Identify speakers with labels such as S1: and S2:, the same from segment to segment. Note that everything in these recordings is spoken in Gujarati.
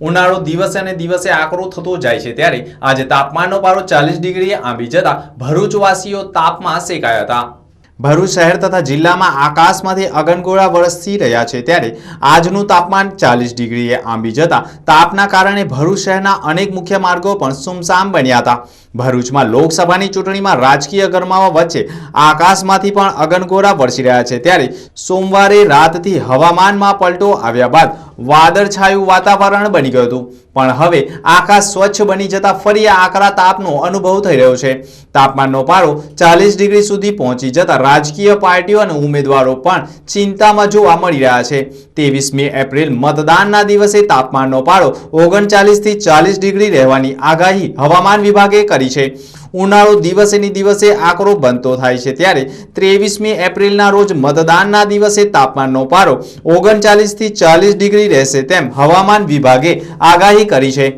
S1: ઉનાળો દિવસે અને દિવસે આકરો થતો જાય છે. ત્યારે આજે તાપમાનનો પારો ચાલીસ ડિગ્રીએ આંબી જતા ભરૂચવાસીઓ તાપમાં શેકાયા હતા. ભરૂચ શહેર તથા જિલ્લામાં આકાશમાંથી અગનગોળા વરસી રહ્યા છે. ત્યારે આજનું તાપમાન ચાલીસ ડિગ્રીએ આંબી જતા તાપના કારણે ભરૂચ શહેરના અનેક મુખ્ય માર્ગો પણ સુમસામ બન્યા હતા. ભરૂચમાં લોકસભાની ચૂંટણીમાં રાજકીય ગરમાવા વચ્ચે આકાશમાંથી પણ અગનગોળા વરસી રહ્યા છે. ત્યારે સોમવારે રાતથી હવામાનમાં પલટો આવ્યા બાદ વાદળછાયું વાતાવરણ બની ગયું હતું. પણ હવે આકાશ સ્વચ્છ બની જતા ફરી આકરા તાપનો અનુભવ થઈ રહ્યો છે. તાપમાનનો પારો ચાલીસ ડિગ્રી સુધી પહોંચી જતા રાજકીય પાર્ટીઓ અને ઉમેદવારો પણ ચિંતામાં જોવા મળી રહ્યા છે. ત્રેવીસમી એપ્રિલ મતદાનના દિવસે તાપમાનનો પારો ઓગણચાલીસથી ચાલીસ ડિગ્રી રહેવાની આગાહી હવામાન વિભાગે કરી છે. ઉનાળો દિવસેની દિવસે આકરો બનતો થાય છે. ત્યારે ત્રેવીસમી એપ્રિલના રોજ મતદાનના દિવસે તાપમાનનો પારો ઓગણચાલીસથી ચાલીસ ડિગ્રી રહેશે તેમ હવામાન વિભાગે આગાહી કરી છે.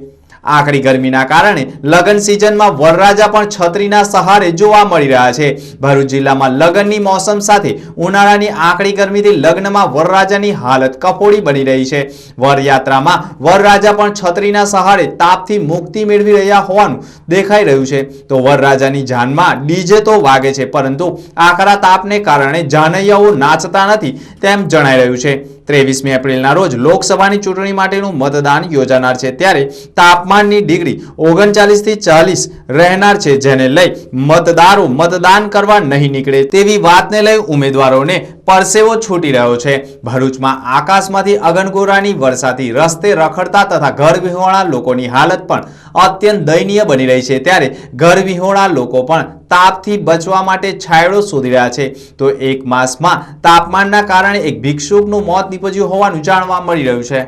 S1: આકરી ગરમીના કારણે લગ્ન સિઝનમાં વરરાજા પણ છત્રીના સહારે જોવા મળી રહ્યા છે. ભરૂચ જિલ્લામાં લગ્નની મોસમ સાથે ઉનાળાની આકરી ગરમીથી લગ્નમાં વરરાજાની હાલત કફોડી બની રહી છે. વરયાત્રામાં વરરાજા પણ છત્રીના સહારે તાપથી મુક્તિ મેળવી રહ્યા હોવાનું દેખાઈ રહ્યું છે. તો વરરાજાની જાનમાં ડીજે તો વાગે છે, પરંતુ આકરા તાપને કારણે જાનૈયાઓ નાચતા નથી તેમ જણાઈ રહ્યું છે. ત્રેવીસમી એપ્રિલના રોજ લોકસભાની ચૂંટણી માટેનું મતદાન યોજાનાર છે. ત્યારે તાપમાનની ડિગ્રી ઓગણચાલીસથી ચાલીસ રહેનાર છે, જેને લઈ મતદારો મતદાન કરવા નહીં નીકળે તેવી વાતને લઈ ઉમેદવારોને પરસેવો છૂટી રહ્યો છે. ભરૂચમાં આકાશમાંથી અગનગોરાની વરસાદી રસ્તે રખડતા તથા ઘર વિહોણા લોકોની હાલત પણ અત્યંત દયનીય બની રહી છે. ત્યારે ઘર વિહોણા લોકો પણ તાપથી બચવા માટે છાંયડો શોધી રહ્યા છે. તો એક માસમાં તાપમાનના કારણે એક ભિક્ષુકનું મોત નીપજ્યું હોવાનું જાણવા મળી રહ્યું છે.